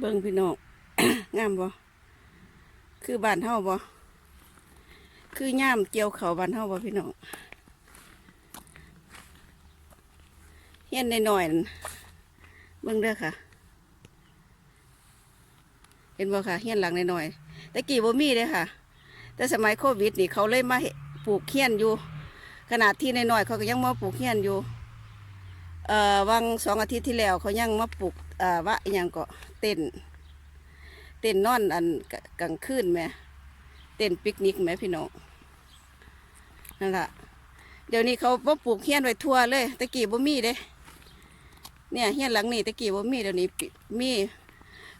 เบิ่งพี่น้อง งามบ่ คือบ้านเฮาบ่ คือย่ามเกี่ยวเขาบ้านเฮาบ่พี่น้อง เฮียนน้อยๆนั่นเบิ่งเด้อค่ะ เห็นบ่ค่ะ เฮียนหลังน้อยๆแต่กี้บ่มีเด้ค่ะ แต่สมัยโควิดนี่เขาเลยมาปลูกเฮียนอยู่ ขนาดที่น้อยๆเขาก็ยังมาปลูกเฮียนอยู่ เอ่อวังสองอาทิตย์ที่แล้วเขายังมาปลูก อ่อว่าอหยังก็เต้นเต้นนอนอันกลางคืนแหมเต้นปิกนิกแหมพี่น้องนั่นละเดี๋ยวนี้เขาบ่ปลูกเฮียนไว้ทั่วเลยตะกี้บ่มีเด้เนี่ยเฮียนหลังนี้ตะกี้บ่มีเดี๋ยวนี้มี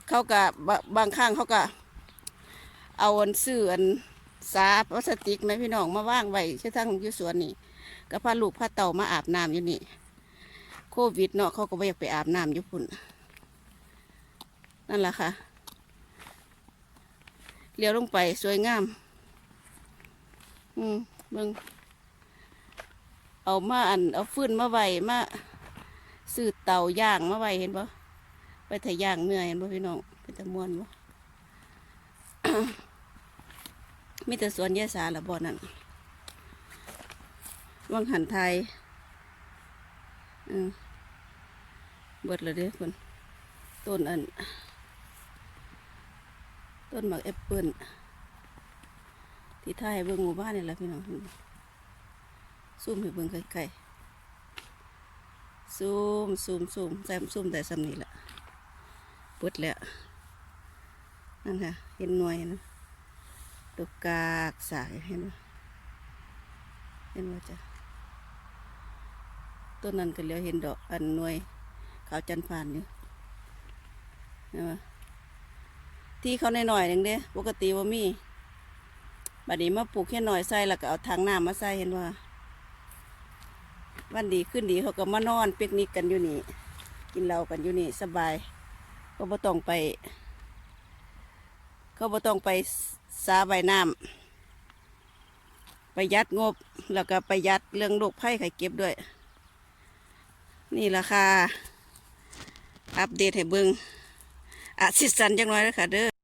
เขากะบางครั้งเขาก็เอาอันซื้ออันสาพลาสติกไหมพี่น้องมาว่างไว้เช่นทางอยู่สวนนี่ก็พาลูกพาเต่ามาอาบน้ำอยู่นี่โควิดเนาะเขาก็ไม่อยากไปอาบน้ำอยู่พุ่น นั่นแหละค่ะเลี้ยวลงไปสวยงาม อืมเบิ่งเอามาอัน เอาฟืนมาไว้มาซื้อเตาย่างมาไว้เห็นปะไปถ่ายย่างเนื้อเห็นปะพี่น้องเป็นตะมวนปะมีแต่สวนยาสาละบ่อนั่นวังหันไทยอืมเบิดเลยเด้อคนต้นอัน ต้นหมากแอปเปิ้ลที่ท่ายเบิ่งหมู่บ้านนี่แหละพี่น้องซูมให้เบิ่งไกลๆซูมซูมซูมแซมซูมแต่สำนีแหละเบิดแล้วนั่นค่ะเห็นหน่วยนะดอกกากสายเห็นไหมเห็นว่าจ้ะต้นนั้นก็เลียวเห็นดอกอันหน่วยขาวจันทร์ผ่านอยู่เห็นไหม ที่เขาในหน่อยๆหนึ่งเด้ปกติว่ามีบัดนี้มาปลูกแค่หน่อยใส่แล้วก็เอาถังน้ำมาใส่เห็นว่า วันดีขึ้นดีเขาก็มานอนเปิกนิกกันอยู่นี่ กินเหล้ากันอยู่นี่สบาย ก็บ่ต้องไปเขาบ่ต้องไปสาใบน้ำประหยัดงบแล้วก็ประหยัดเรื่องโรคภัยไข้เก็บด้วย นี่ราคาอัปเดตให้เบิง อาสิสันจังน้อยแล้วค่ะเด้อ